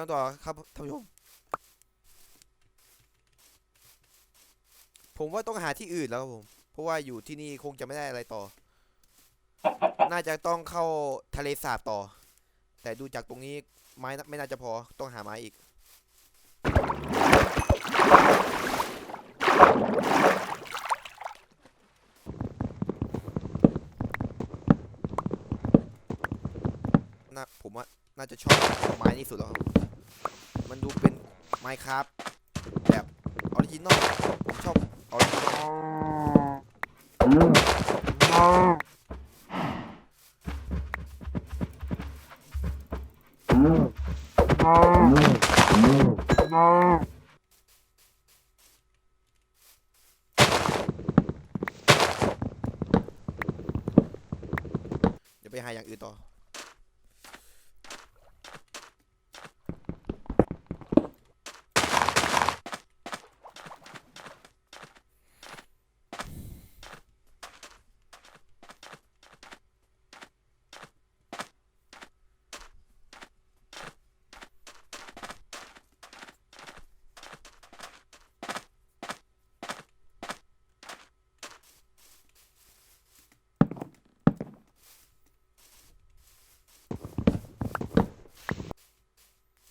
กันต่อครับท่านผู้ชม ผมว่าต้องหาที่อื่นแล้วครับผม เพราะว่าอยู่ที่นี่คงจะไม่ได้อะไรต่อ น่าจะต้องเข้าทะเลสาบต่อ แต่ดูจากตรงนี้ไม้ไม่น่าจะพอต้องหาไม้อีกน่าผมว่าน่าจะชอบไม้นี่สุดแล้วครับ มันดูเป็นไม้ครับแบบออริจินอลผมชอบออริจินอลเดี๋ยวไปหาอย่างอื่นต่อ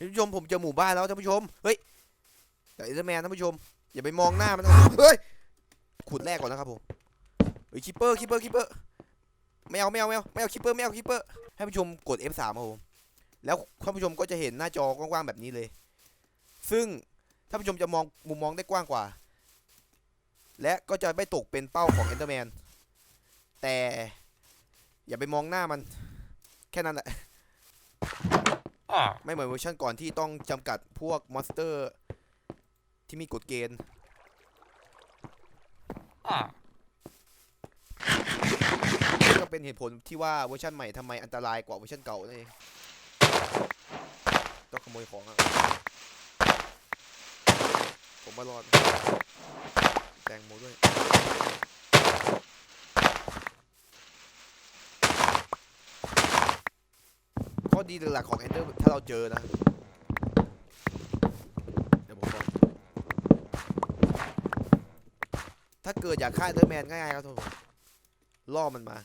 ท่านผู้ชมผมเจอหมู่บ้านแล้วท่านผู้ชม เฮ้ยแต่เอเดอร์แมนท่านผู้ชม อย่าไปมองหน้ามันเฮ้ย ขุดแรกก่อนนะครับผม เฮ้ยคิปเปอร์คิปเปอร์คิปเปอร์ไม่เอาไม่เอาไม่เอาไม่เอาคิปเปอร์ไม่เอาคิปเปอร์ให้ผู้ชมกด F3 ครับผม แล้วท่านผู้ชมก็จะเห็นหน้าจอกว้างๆแบบนี้เลย ซึ่งท่านผู้ชมจะมองมุมมองได้กว้างกว่า และก็จะไม่ตกเป็นเป้าของเอนเดอร์แมน แต่อย่าไปมองหน้ามัน แค่นั้นแหละ ไม่เหมือนเวอร์ชันก่อนที่ต้องจำกัดพวกมอนสเตอร์ที่มีกฎเกณฑ์นี่ก็เป็นเหตุผลที่ว่าเวอร์ชันใหม่ทำไมอันตรายกว่าเวอร์ชันเก่านั่นเองต้องขโมยของอะผมมารอดแตงโมด้วย อดีหลักของ Ender ถ้าเราเจอนะเดี๋ยวผมบอกถ้าเกิดอยากฆ่า Enderman ง่ายๆครับทุกคนล่อมันมา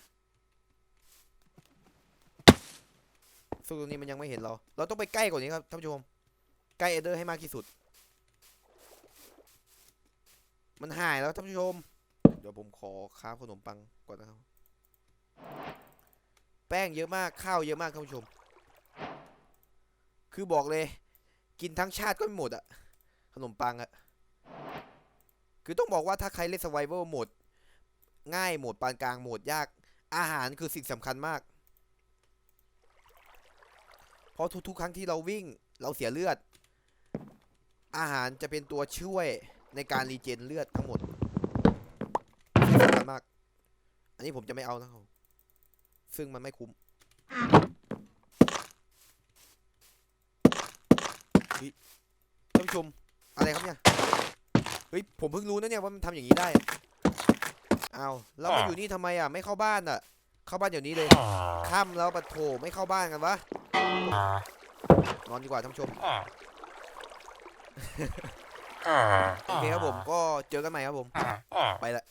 ซึ่งตรงนี้มันยังไม่เห็นเรา เราต้องไปใกล้กว่านี้ครับท่านผู้ชม ใกล้ Ender ให้มากที่สุด มันหายแล้วท่านผู้ชม เดี๋ยวผมขอค้าขนมปังก่อนนะครับ แป้งเยอะมากข้าวเยอะมากท่านผู้ชม คือบอกเลย กินทั้งชาติก็ไม่หมดอะขนมปังอะคือต้องบอกว่าถ้าใครเล่น survival โหมด ง่ายโหมดปานกลางโหมดยาก อาหารคือสิ่งสำคัญมาก เพราะทุกๆ ครั้งที่เราวิ่งเราเสียเลือด อาหารจะเป็นตัวช่วยในการรีเจนเลือดทั้งหมดสำคัญมาก อันนี้ผมจะไม่เอานะครับซึ่งมันไม่คุ้ม ท่านผู้ช มอะไรครับเนี่ยเฮ้ยผมเพิ่งรู้นะเนี่ยว่ามันทำอย่างนี้ได้อ้าวเรามาอยู่นี่ทำไมอะไม่เข้าบ้านอะ เข้าบ้านเดี๋ยวนี้เลยค่ำแล้วปะโถไม่เข้าบ้านกันวะนอนดีกว่าท่านผู้ชมโอเคครับผมก็เจอกันใหม่ครับผมไปละ